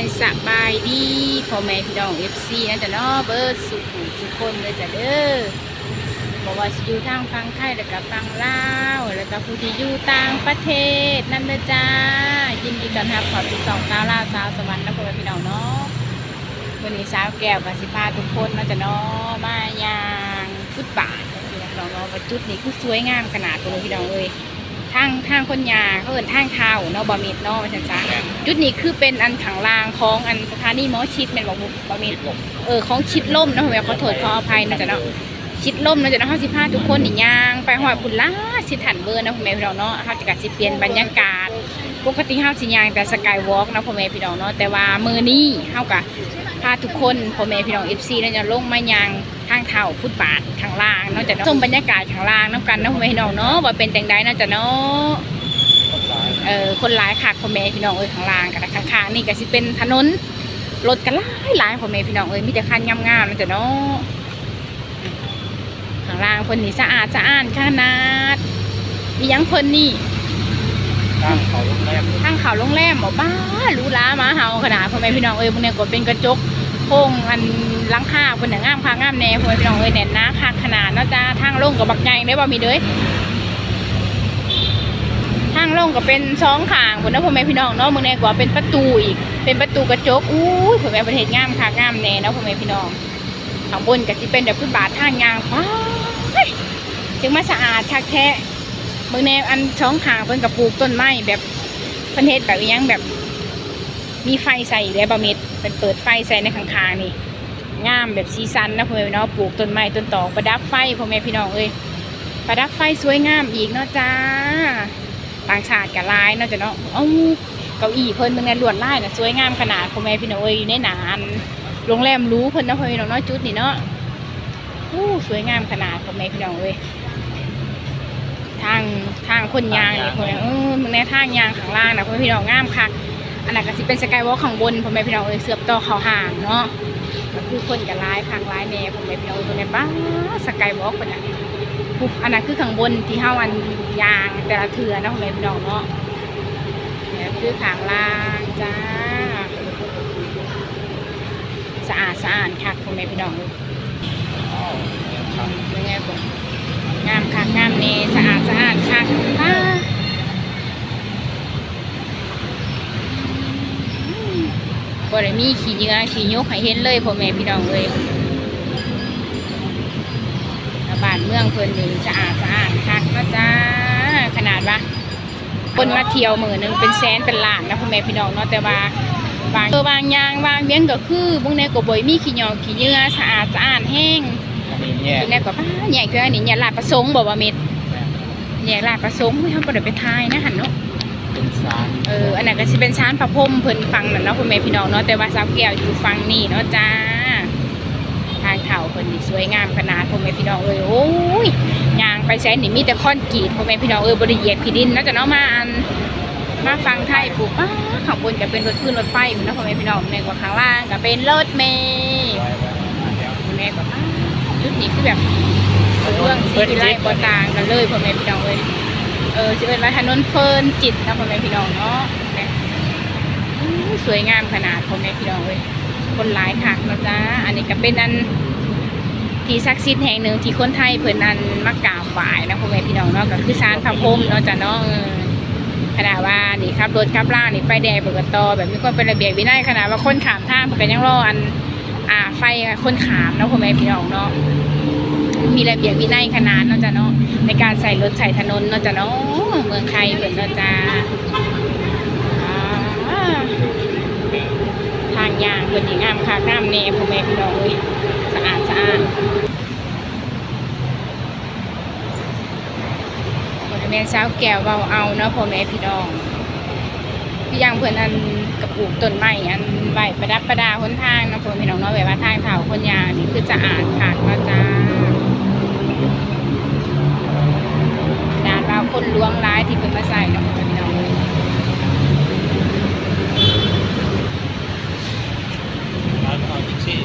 ายสบายดีพ่อแม่พี่น้องเอฟซีนั่นจ้ะเนาะเบิร์ดสุขุสุขคนเลยจ้ะเด้อบอกว่าสิอยู่ทางฟังไทยแล้วก็ฟังลาวแล้วก็ผู้ที่อยู่ต่างประเทศนั่นเด้อจ้ายินดีต้อนรับขอที่สองสาวลาวสาวสวรรค์นะพ่อแม่พี่น้องเนาะวันนี้สาวแก้วกับสิพาทุกคนนาะจ้ะเนาะมายางฟุตบาทพี่น้องเนาะจุดนี้คือสวยงามขนาดตัวพี่น้องเลย ทางทางคนยาเขาเอินทางเท้าเนาะบะมิดเนาะว่าจังจ้าจุดนี้คือเป็นอันถังรางของอันสถานีหมอชิดแม่นบอกบะมิดเออของชิดล่มเนาะแม่ขอโทษขออภัยนะจ๊ะเนาะชิดล่มเนาะจ๊ะเนาะเฮาสิพาทุกคนนี่ย่างไปหอดพุ่นล่าสิถันเบอร์เนาะพ่อแม่พี่น้องเนาะเฮาจะกะสิเปลี่ยนบรรยากาศปกติเฮาสิย่างแต่สกายวอล์กเนาะพ่อแม่พี่น้องเนาะแต่ว่ามื้อนี้เฮากะ พาทุกคนพ่อแม่พี่น้อง FC เนาะจะลงมาย่างทางเท้าฟุตบาททางล่างเนาะจ๊ะเนาะชมบรรยากาศทางล่างนํกันเนาะพ่อแม่พี่น้องเนาะว่าเป็นจังไดเนาะจ๊ะเนาะเอ่อคนหลายค่ะพ่อแม่พี่น้องเอ้ยข้างล่างกันข้างๆนี่ก็สิเป็นถนนรถกันหลายหลายพ่อแม่พี่น้องเอ้ยมีแต่คันงามๆนะจ๊ะเนาะข้างล่างเพิ่นนี่สะอาดสะอ้านขนาดมีหยังเพิ่นนี่ ทางเขาโรงแรมทางเขาโรงแรมบอกบ้าหรูหรามาเฮาขนาดพ่อแม่พี่น้องเอ้ยพวกเนี้ยก็เป็นกระจกโค้งอันหลังคาเพิ่นน่ะงามค่ะงามแน่พ่อแม่พี่น้องเอ้ยแน่นนาค่ะขนาดเนาะจ้าทางลงกับบักใหญ่ได้บ่มีเด้ยทางลงก็เป็นช่องขางบนนั้นพ่อแม่พี่น้องเนาะมืองในกว่าเป็นประตูอีก เป็นประตูกระจกอู้ยพ่อแม่ประเทศงามค่ะงามแน่เนาะพ่อแม่พี่น้องข้างบนก็สิเป็นแบบพื้นบาททางยางฟ้าจึงมาสะอาดคักแท้ เมืองในอันช่องขางเพิ่นกับปลูกต้นไม้แบบเพิ่นเฮ็ดแบบอิหยังแบบมีไฟใส่แล้วบะเม็ดเป็นเปิดไฟใส่ในข้างๆนี่งามแบบสีสันนะพ่อแม่พี่น้องปลูกต้นไม้ต้นตอประดับไฟพ่อแม่พี่น้องเอ้ยประดับไฟสวยงามอีกเนาะจ้าต่างชาติกับลายเนาะจ้ะเนาะเอ้าเก้าอี้เพิ่นเป็นไงลวดลายนะสวยงามขนาดพ่อแม่พี่น้องเอ้ยอยู่ในหนานโรงแรมรู้เพิ่นนะพ่อแม่พี่น้องเนาะจุดนี่เนาะอู้สวยงามขนาดพ่อแม่พี่น้องเอ้ยางทางคนยางนี่พ่อแม่เออมึงในทางยางข้างล่างนะพ่อแม่พี่น้องงามคักอันนั้นก็สิเป็นสกายวอล์กข้างบนพ่อแม่พี่น้องเอ้ยเสือบต่อเขาห่างเนาะก็คือคนกับลายทางลายแน่พ่อแม่พี่น้องเอ้ยคนในบ้าสกายวอล์กคนน่ะปุ๊บอันนั้นคือข้างบนที่เฮาอันยางแต่ละเทือเนาะแม่พี่น้องเนาะเนี่ยคือข้างล่างจ้าสะอาดสะอาดคักพ่อแม่พี่น้องเลยยังไงผม งามคักงามเนสะอาดสะอาดคักป้าบ่ได้มีขี้เหงื่อขี้ยกให้เห็นเลยพ่อแม่พี่น้องเลยบ้านเมืองเพิ่นนี่สะอาดสะอาดคักนะจ้าขนาดว่าคนมาเที่ยวหมือหนึ่งเป็นแสนเป็นล้านนะพ่อแม่พี่น้องเนาะแต่ว่าบางเออบางยางบางเบี้ยงก็คือพวกนี้ก็บ่อยมีขี้เหยอกขี้เหงื่อสะอาดสะอาดแห้ง มีแยพกวกนี้ก็ป้าใหญ่คืออันนี้เนี่ยลาดประสงค์บ่ว่าเม็ดเนี่ยลาดประสงค์เฮาบ่ได้ไปทายนะหั่นเนาะเป็นสารเอออันนั้นก็สิเป็นชานพระพรหมเพิ่นฟังนั่นเนาะพ่อแม่พี่น้องเนาะแต่ว่าสาวแก้วอยู่ฟังนี่เนาะจ้าทางเข่าเพิ่นนี่สวยงามขนาดพ่อแม่พี่น้องเอ้ยโอ้ยยางไปแสนนี่มีแต่คอนกรีตพ่อแม่พี่น้องเอ้ยบ่ได้เหยียบขี้ดินเนาะจ้ะเนาะมาอันมาฟังไทยปุ๊บอ้าข้างบนก็เป็นรถขึ้นรถไฟพุ่นเนาะพ่อแม่พี่น้องในกว่าข้างล่างก็เป็นรถเมล์ไว้ไว้เดี๋ยวพ่อแม่ก็อ้า จุดนี้คือแบบเรื่องสีไลบ่ต่างกันเลยพ่อแม่พี่น้องเอ้ยเออสิเอิ้นว่าถนนเฟิร์นจิตนะพ่อแม่พี่น้องเนาะสวยงามขนาดพ่อแม่พี่น้องเอ้ยคนหลายคักเนาะจ้าอันนี้ก็เป็นอันที่ศักดิ์สิทธิ์แห่งหนึ่งที่คนไทยเพิ่นนั้นมากราบไหว้นะพ่อแม่พี่น้องเนาะก็คือศาลพระพรมเนาะจ้ะเนาะขนาดว่านี่ครับรถขับล่างนี่ไฟแดงเปิดกระตอแบบมีคนเป็นระเบียบวินัยขนาดว่าคนขามทางเพิ่นยังรออัน อ่าไฟคนขามเนาะพ่อแม่พี่น้องเนาะมีระเบียบวินัยขนาดเนาะจ้ะเนาะในการใส่รถใส่ถนนเนาะจ้ะเนาะเมืองไทยเพิ่นเนาะจ้าทางยางเพิ่นนี่งามค่ะงามแน่พ่อแม่พี่น้องเอ้ยสะอาดสะอาดบริเวณเช้าแก้วเบาเอาเนาะพ่อแม่พี่น้องพี่ยังเพื่อนอัน กระปลูกต้นไม้อันใบประดับประดาหนทางนะพ่อพี่น้องเนาะแบบว่าทางเถาคนยางนี่คือจะอ่านขาดว่าจ้าดานว่าคนล้วงร้ายที่เพิ่นมาใส่เนาะพ่อพี่น้องร้านคอยทิกซี่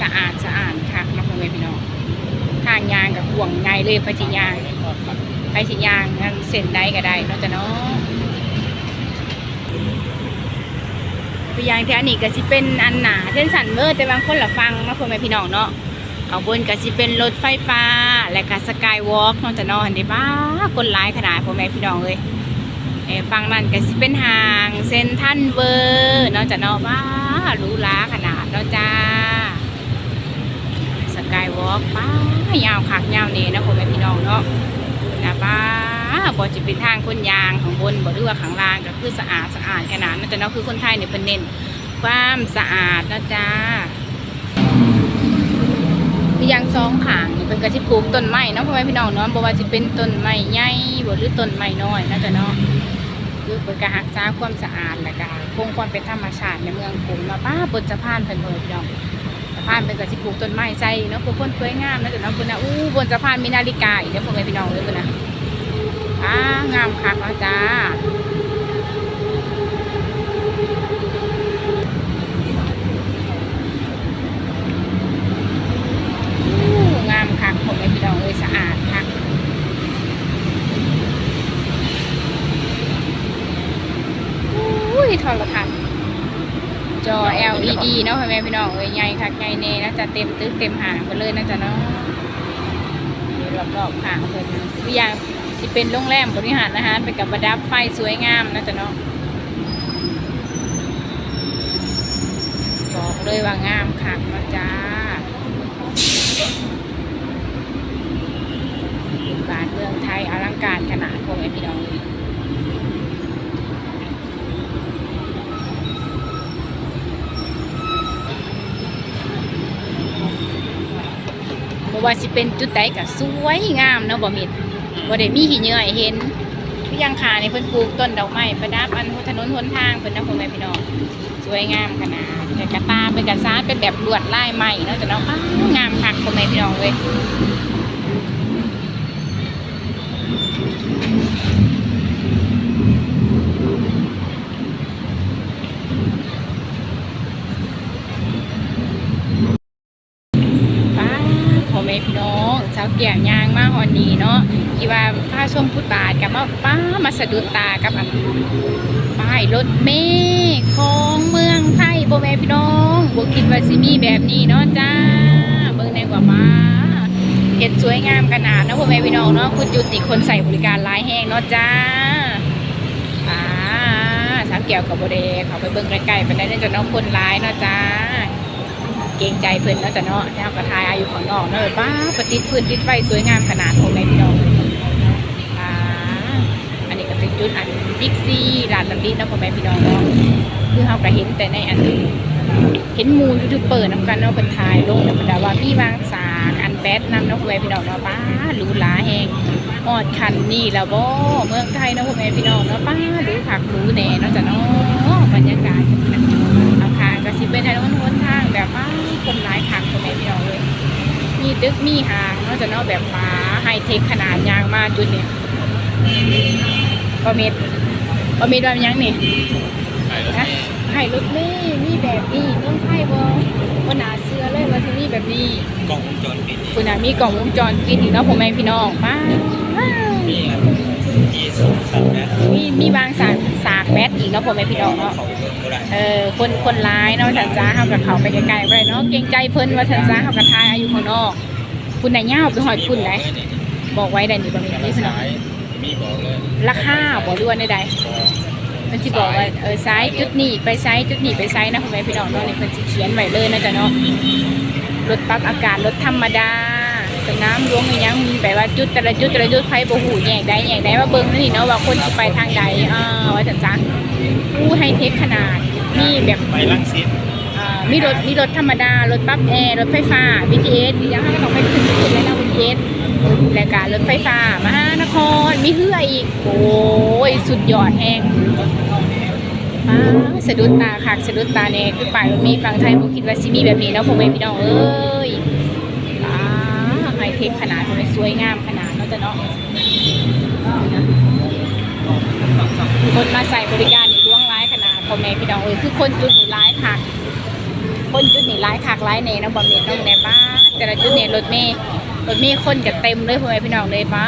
สะอาดสะอาดค่ะนาะพ่อพี่น้องทางยางกับห่วงไงเลยไปสิยาง สิยางงั้นเส้นใดก็ได้เนาะจ้ะเนาะตัวอย่างที่อันนี้ก็สิเป็นอันหนาเส้นสันเมอร์แต่บางคนละฟังเนาะพ่อแม่พี่น้องเนาะข้าบนก็สิเป็นรถไฟฟ้า และก็สกายวอล์กเนาะจะนอนได้บ้าคนร้ายขนาดพ่อแม่พี่น้องเลยเอ้ฟังนั่นก็สิเป็นหางเซนทรันเวอร์เนาะจะเนาะบ้ารูหราขนาดเนาะจ้าสกายวอล์กป้ายาวคักยาวเนนะพ่อแม่พี่น้องเนาะ นะป้าบ่จะเป็นทางคนยางข้างบนบ่หรือว่าข้างล่างก็คือสะอาดสะอาดขนาดเนาะจะเนาะคือคนไทยเนี่ยเพิ่นเน้นความสะอาดนะจ๊ะมีอยางสองขางเป็นกระชิปลูกต้นไม้เนาะพ่อแม่พี่น้องเนาะบ่ว่าจะเป็นต้นไม้ใหญ่บ่หรือต้นไม้น้อยนะจ๊ะเนาะคือเป็นการรักษาความสะอาดและก็คงความเป็นธรรมชาติในเมืองกรุงเนาป้าบนสะพานเพิ่นเพิ่นพี่น้องานเป็นกระชิปลูกต้นไม้ใจเนาะเพื่อคนสวยงามนะแต่น้องคุณนะอู้บนสะพานมีนาฬิกาอีกเด้อพ่อแม่พี่น้องเลยคุณนะอ่างามคักเนาะจ้า อู้งามคักผมไม่พี่น้องเลยสะอาดคักอุ้ยโทรทัศน์จอ LED เนาะพ่อแม่พี่น้องเอ้ยใหญ่คักใหญ่เน่นะจะเต็มตึกเต็มหางไปเลยนะจ๊ะเนาะรอบๆข้างเพิ่นทุกอย่างที่เป็นโรงแรมบริหารอาหารเป็นกับประดับไฟสวยงามนะจ๊ะเนาะบอกเลยว่างามคักนะจ๊ะบ้านเมืองไทยอลังการขนาดพวกไอ้พี่น้องเลย บ่ว่าสิเป็นจุดใดก็สวยงามเนาะบ่มิดบ่ได้มีหิเหยื่อให้เห็นที่ยังคานี่เพิ่นปลูกต้นดอกไม้ประดับอันถนนหนทางเพิ่นนะพ่อแม่พี่น้องสวยงามขนาดแต่กระตาเป็นกระซานเป็นแบบลวดลายใหม่เนาะแต่เนาะอ้าวงามคักพ่อแม่พี่น้องเลย ป้า พ่อแม่พี่น้องสาวเกี่ยงยางมาหอนนีเนาะที่ว่าผ้าชมพุทธบาทกับมาป้ามาสะดุดตากับอันป้ายรถเมล์ของเมืองไทยพ่อแม่พี่น้องบ่คิดว่าสิมีแบบนี้เนาะจ้าเบิ่งในกว่ามาเห็ดสวยงามขนาดนะพ่อแม่พี่น้องเนาะคุณจุติคนใส่บริการหลายแห้งเนาะจ้าป้าสาวเกี่ยวกับโบเดเขาไปเบิ่งใกล้ๆไปได้เนื่องจากน้องคนร้ายเนาะจ้า กรงใจเพิ่นเนาะจ้ะเนาะที่เฮากระทายอายุของน้องเนาะป้าประติพื้นติดไฟสวยงามขนาดของแม่พี่น้องอ่าอันนี้ก็เป็นจุดอันบิ๊กซีร้านลำดีเนาะพ่อแม่พี่น้องเนาะคือเฮาก็เห็นแต่ในอันเห็นมูยูทูบเบอร์นำกันเนาะเพิ่นถ่ายลงธรรมดาว่ามีบางสาอันแบดนำเนาะพ่อแม่พี่น้องเนาะป้าหรูหราแฮงออดคันนี่แล้วบ่เมืองไทยเนาะพ่อแม่พี่น้องเนาะป้าหรูคักหรูแน่เนาะจ้ะเนาะบรรยากาศ สิเป็นถนนหนทางแบบว่าคนหลายคักพ่อแม่พี่น้องเลย มีตึกมีหางเนาะจะเนาะแบบฟ้าไฮเทคขนาดยางมาจุดเนี่ยประเม็ดประเม็ดแบบยังนี่นะไฮรถเม่มีแบบนี้เมืองไทยบ่บ่น่าเชื่อเลยว่าจะมีแบบนี้กล้องวงจรปิดคุณน่ะมีกล่องวงจรปิดอีกเนาะพ่อแม่พี่น้องป้ามีอันที่สองสามแมตรมีมีบางสากสากแมทอีกเนาะพ่อแม่พี่น้องเนาะ เขาเบิ่งก็ได้เออคนคนร้ายเนาะสันจ้าเฮากับเขาไปไกลๆไปเนาะเกรงใจเพิ่นว่าสันจ้าเฮากับทายอายุของนอกคุณน่ะย่าวไปหอยคุณไหนบอกไว้ได้นี่บ่มีแต่นี่ละพี่น้องสายมีบอกเลยราคาบ่ด้วนใดๆมันสิบอกว่าเออซ้ายจุดนี้ไปซ้ายจุดนี้ไปซ้ายนะพ่อแม่พี่น้องเนาะนี่เพิ่นสิเขียนไว้เลยนะจ๊ะเนาะรถปรับอากาศรถธรรมดาสนามหลวงอีหยังมีแบบว่าจุดแต่ละจุดแต่ละจุดไฟบ่ฮู้แยกได้แยกได้ว่าเบิ่งนี่เนาะว่าคนสิไปทางใดอ่าว่าจังจัง อู้ไฮเทคขนาด มีแบบไปลังสิตอ่ามีรถมีรถธรรมดา รถปั๊บแอร์ รถไฟฟ้า BTS อีกอย่างก็ต้องไปขึ้นขึ้นเลยนะ BTS และการรถไฟฟ้ามหานคร มีเฮืออีก โอ้ย สุดยอดแห้งป้าสะดุดตาคักสะดุดตาเนี่ยคือป่ายรถเมล์ฝั่งไทยผมคิดว่าสิมีแบบนี้แล้วผมไม่พี่น้องเอ้ยป้าไฮเทคขนาดมันสวยงามขนาดเนาะแต่เนาะ คนมาใส่บริการนี่ล่วงร้ายขนาดพ่อแม่พี่น้องเอ้ยคือคนจุดนี่ร้ายคักคนจุดนี่ร้ายคักร้ายเนนะบ่มีน้องในบ้านแต่ละจุดเนี่ยรถเมย์รถเมย์คนจะเต็มเลยพ่อแม่พี่น้องเลยป้า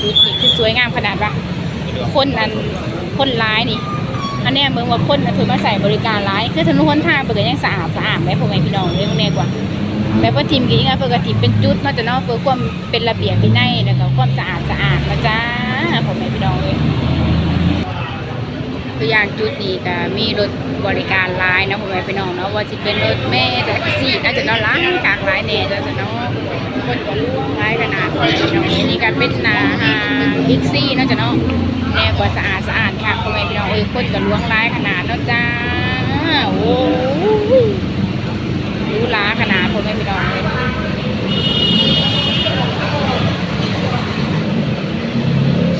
จุดนี่คือสวยงามขนาดปะคนนั้นคนร้ายนี่อันนี้เมืองว่าคนน่ะเพิ่นมาใส่บริการร้ายคือถนนหนทางเปิดยังสะอาดสะอาดไหมพ่อแม่พี่น้องเลยแน่กว่า แบบว่าทีมกี่งานเปิดก็ทีมเป็นจุดนาะจะนาะเพื่อความเป็นระเบียบวินัยแล้วก็ความสะอาดสะอาดนะจ้าพ่อแม่พี่น้องเลยตัวอย่างจุดนี้ก็มีรถบริการร้ายนะพ่อแม่พี่น้องเนาะว่าจะเป็นรถแม่แท็กซี่น่าจะนาะร้ายกลางร้ายแน่จะจะเนาะคนก็ล่วงร้ายขนาดนี้นะนี่ก็เป็นนาฮาบิ๊กซี่น่าจะเนาะแน่กว่าสะอาดสะอาดค่ะพ่อแม่พี่น้องเอ้ยคนกับล้วงร้ายขนาดนะจ้าโอ้ รู้ล้าขนาดพ่อแม่พี่น้องเลย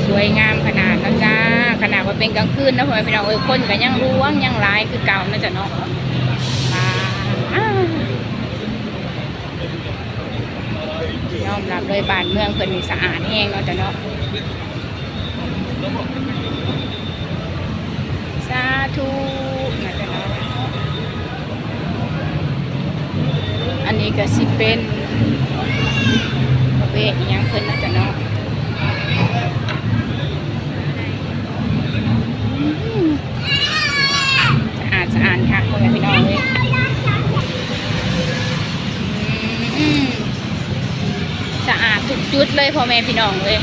สวยงามขนาดนะจ้าขนาดว่าเป็นกลางคืนนะพ่อแม่พี่น้องเอ้ยคนก็ยังล้วงยังร้ายคือเก่านะจ๊ะเนาะว้ายอมรับเลยบ้านเมืองเพิ่นสะอาดแห้งเนาะจ้ะเนาะสาธุนะจ๊ะเนาะอั นี้ก็สิเป็นประเวทยังเพิ่นนะจ๊ะเนาะอืมสะอาดสะอาดค่ะพ่อแม่พี่น้องเลยสะอาดทุกจุดเลยพ่อแม่พี่น้องเลย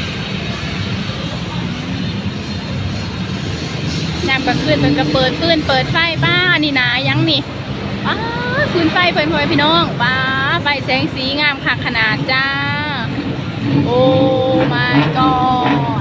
น้ำกลางคืนเพิ่นก็เปิดฟืนเปิดไฟป้านนี้นายังนี่ป้า คืนไฟเพิ่นพ่อพี่น้องป้าไฟแสงสีงามคักขนาดจ้า โอ้ my god